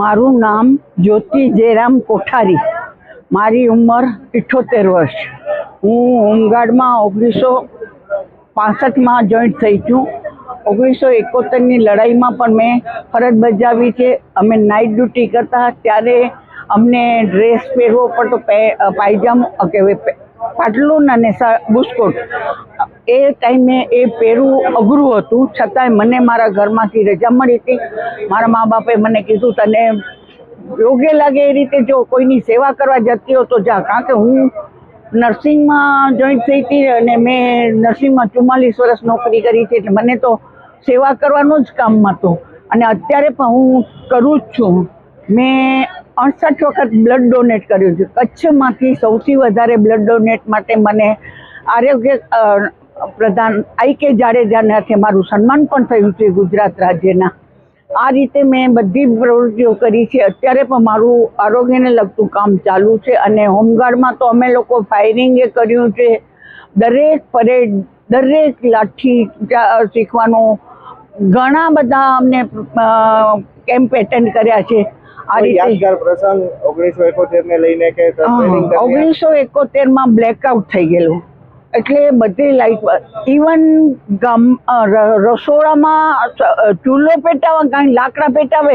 મારું નામ જ્યોતિ જયરામ કોઠારી. મારી ઉંમર ઇઠોતેર વર્ષ. હું હોમગાર્ડમાં ઓગણીસો પાસઠમાં જોઈન્ટ થઈ છું. ઓગણીસો એકોતેરની લડાઈમાં પણ મેં ફરજ બજાવી છે. અમે નાઇટ ડ્યુટી કરતા ત્યારે અમને ડ્રેસ પહેરવો પડતો પાયજામો કે, પે- પાટલુન અને બુસ્કોટ. એ ટાઈમે એ પહેરવું અઘરું હતું. છતાંય મને મારા ઘરમાંથી રજા મળી હતી. મારા મા બાપે મને કીધું, તને યોગ્ય લાગે એ રીતે જો કોઈની સેવા કરવા જતી હો તો જા. કારણ કે હું નર્સિંગમાં જોઈન્ટ થઈ હતી અને મેં નર્સિંગમાં ચુમ્માલીસ વર્ષ નોકરી કરી છે, એટલે મને તો સેવા કરવાનું જ કામ હતું. અને અત્યારે પણ હું કરું જ છું. મેં અડસઠ વખત બ્લડ ડોનેટ કર્યું છે. કચ્છમાંથી સૌથી વધારે બ્લડ ડોનેટ માટે મને આરોગ્ય પ્રધાન આઈ કે જાડેજાને હાથે મારું સન્માન પણ થયું છે ગુજરાત રાજ્યના. આ રીતે મેં બધી પ્રવૃત્તિઓ કરી છે. અત્યારે પણ મારું આરોગ્યને લગતું કામ ચાલુ છે અને હોમગાર્ડમાં તો અમે લોકો ફાયરિંગ કર્યું છે. દરેક પરેડ દરેક લાઠી શીખવાનો ઘણા બધા અમને કેમ્પ એટેન્ડ કર્યા છે. ઓગણીસો એકોતેરમાં બ્લેકઆઉટ થઈ ગયેલું. એટલે બધી લાઇટ ઇવન ગામ રસોડામાં ચૂલો પેટાવા, કાંઈ લાકડા પેટાવે,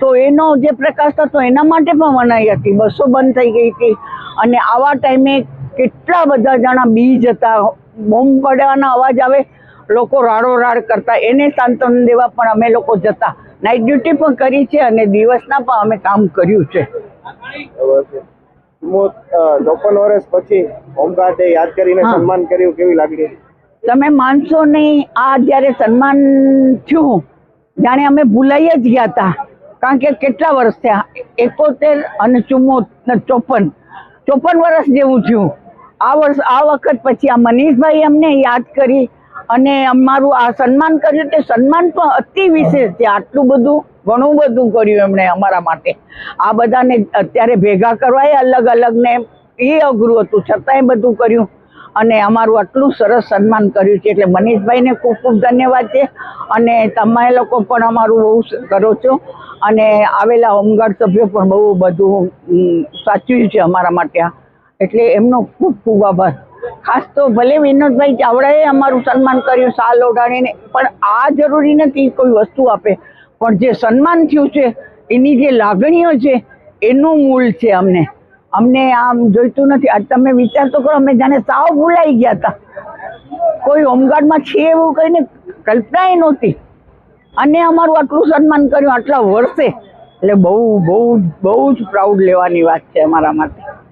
તો એનો જે પ્રકાશ થતો, એના માટે પણ મનાઈ હતી. બસો બંધ થઈ ગઈ હતી. અને આવા ટાઈમે કેટલા બધા જણા બી જતા બોમ્બ પડવાના અવાજ આવે, લોકો રાડો રાડ કરતા. એને સાંત્વન દેવા પણ અમે લોકો જતા. નાઇટ ડ્યુટી પણ કરી છે અને દિવસના પણ અમે કામ કર્યું છે. ચોપન વર્ષ પછી હોમગાર્ડે યાદ કરીને સન્માન કર્યું કેવી લાગણી તમે માનશો નહીં આ જ્યારે સન્માન થયું જાણે અમે ભૂલાઈ જ ગયા હતા કારણ કે કેટલા વર્ષ થયા? એકોતેર અને ચુમ્મો ચોપન. ચોપન વર્ષ જેવું થયું. આ વર્ષ આ વખત પછી આ મનીષભાઈ અમને યાદ કરી અને અમારું આ સન્માન કર્યું. તે સન્માન પણ અતિ વિશેષ છે આટલું બધું ઘણું બધું કર્યું એમણે અમારા માટે. આ બધાને અત્યારે ભેગા કરવા અલગ અલગ ને એ અઘરું હતું. છતાંય બધું કર્યું અને અમારું આટલું સરસ સન્માન કર્યું છે. એટલે મનીષભાઈને ખૂબ ખૂબ ધન્યવાદ છે. અને તમે લોકો પણ અમારું બહુ કરો છો. અને આવેલા હોમગાર્ડ સભ્યો પણ બહુ બધું સાચવ્યું છે અમારા માટે એટલે એમનો ખૂબ ખૂબ આભાર. ખાસ તો ભલે વિનોદભાઈ ચાવડાએ અમારું સન્માન કર્યું સાલ ઓઢાણીને પણ આ જરૂરી નથી કોઈ વસ્તુ આપે. પણ જે સન્માન થયું છે, એની જે લાગણીઓ છે, એનું મૂળ છે અમને. અમને આમ જોઈતું નથી. આજ તમે વિચાર તો કરો, અમે જાણે સાવ ભૂલાઈ ગયા હતા. કોઈ હોમગાર્ડમાં છે એવું કહીને કલ્પનાય નહોતી. અને અમારું આટલું સન્માન કર્યું, આટલા વર્ષે. એટલે બહુ બહુ બહુ જ પ્રાઉડ લેવાની વાત છે અમારા માટે.